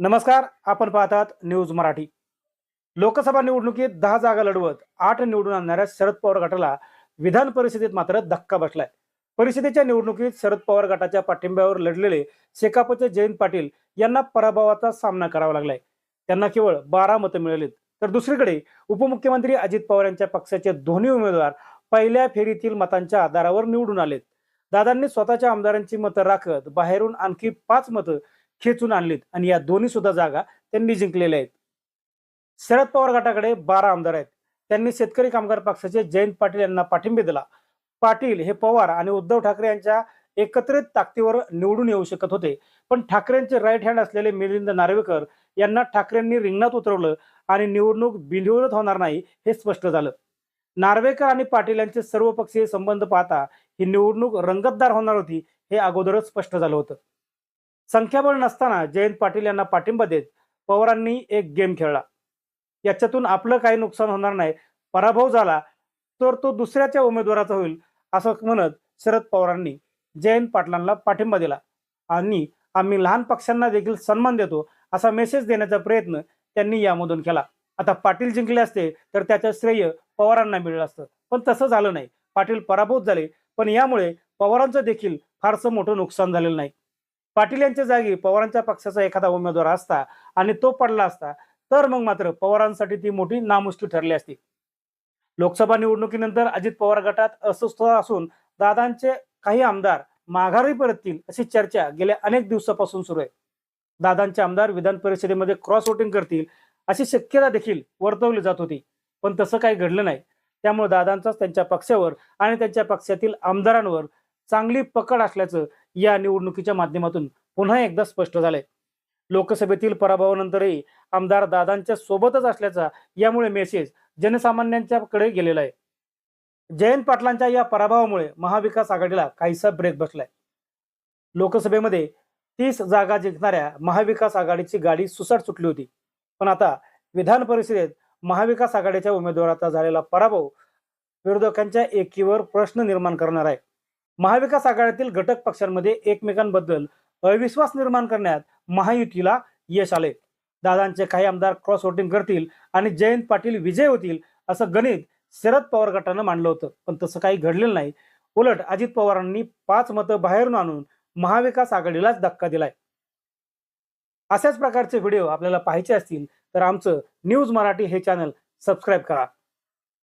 नमस्कार आपण पाहतात न्यूज मराठी. लोकसभा निवडणुकीत दहा जागा लढवत आठ निवडून आणणाऱ्या शरद पवार गटाला विधान परिषदेत मात्र धक्का बसलाय. परिषदेच्या निवडणुकीत शरद पवार गटाच्या पाठिंब्यावर लढलेले शेकापचे जयंत पाटील यांना पराभवाचा सामना करावा लागलाय. त्यांना केवळ बारा मतं मिळालीत. तर दुसरीकडे उपमुख्यमंत्री अजित पवार यांच्या पक्षाचे दोन्ही उमेदवार पहिल्या फेरीतील मतांच्या आधारावर निवडून आलेत. दादांनी स्वतःच्या आमदारांची मतं राखत बाहेरून आणखी पाच मतं खेचून आणलीत. आणि या दोन्ही सुद्धा जागा त्यांनी जिंकलेल्या आहेत. शरद पवार गटाकडे बारा आमदार आहेत. त्यांनी शेतकरी कामगार पक्षाचे जयंत पाटील यांना पाठिंबा दिला. पाटील हे पवार आणि उद्धव ठाकरे यांच्या एकत्रित ताकदीवर निवडून येऊ शकत होते. पण ठाकरेंचे राईट हँड असलेले मिलिंद नार्वेकर यांना ठाकरेंनी रिंगणात उतरवलं आणि निवडणूक बिनविरोध होणार नाही हे स्पष्ट झालं. नार्वेकर आणि पाटील यांचे सर्वपक्षीय संबंध पाहता ही निवडणूक रंगतदार होणार होती हे अगोदरच स्पष्ट झालं होतं. संख्याबळ नसताना जयंत पाटील यांना पाठिंबा देत पवारांनी एक गेम खेळला. याच्यातून आपलं काही नुकसान होणार नाही. पराभव झाला तर तो दुसऱ्याच्या उमेदवाराचा होईल असं म्हणत शरद पवारांनी जयंत पाटलांना पाठिंबा दिला. आणि आम्ही लहान पक्षांना देखील सन्मान देतो असा मेसेज देण्याचा प्रयत्न त्यांनी यामधून केला. आता पाटील जिंकले असते तर त्याचं श्रेय पवारांना मिळलं असतं. पण तसं झालं नाही. पाटील पराभूत झाले पण यामुळे पवारांचं देखील फारसं मोठं नुकसान झालेलं नाही. पाटील यांच्या जागी पवारांच्या पक्षाचा एखादा उमेदवार असता आणि तो पडला असता तर मग मात्र पवारांसाठी ती मोठी नामुष्की ठरली असती. लोकसभा निवडणुकीनंतर अजित पवार गटात अस्वस्थ असून दादांचे काही आमदार माघारी परततील अशी चर्चा गेल्या अनेक दिवसापासून सुरू आहे. दादांचे आमदार विधान परिषदेमध्ये क्रॉस वोटिंग करतील अशी शक्यता देखील वर्तवली जात होती पण तसं काही घडलं नाही. त्यामुळे दादांचाच त्यांच्या पक्षावर आणि त्यांच्या पक्षातील आमदारांवर चांगली पकड असल्याचं या निवडणुकीच्या माध्यमातून पुन्हा एकदा स्पष्ट झालंय. लोकसभेतील पराभवानंतरही आमदार दादांच्या सोबतच असल्याचा यामुळे मेसेज जनसामान्यांच्याकडे गेलेला आहे. जयंत पाटलांच्या या पराभवामुळे महाविकास आघाडीला काहीसा ब्रेक बसलाय. लोकसभेमध्ये तीस जागा जिंकणाऱ्या महाविकास आघाडीची गाडी सुसाट सुटली होती. पण आता विधान परिषदेत महाविकास आघाडीच्या उमेदवाराचा झालेला पराभव विरोधकांच्या एकीवर प्रश्न निर्माण करणार आहे. महाविकास आघाडीतील घटक पक्षांमध्ये एकमेकांबद्दल अविश्वास निर्माण करण्यात महायुतीला यश आले. दादांचे काही आमदार क्रॉस वोटिंग करतील आणि जयंत पाटील विजय होतील असं गणित शरद पवार गटानं मांडलं होतं. पण तसं काही घडलेलं नाही. उलट अजित पवारांनी पाच मतं बाहेरून आणून महाविकास आघाडीलाच धक्का दिलाय. अशाच प्रकारचे व्हिडिओ आपल्याला पाहायचे असतील तर आमचं न्यूज मराठी हे चॅनल सबस्क्राईब करा.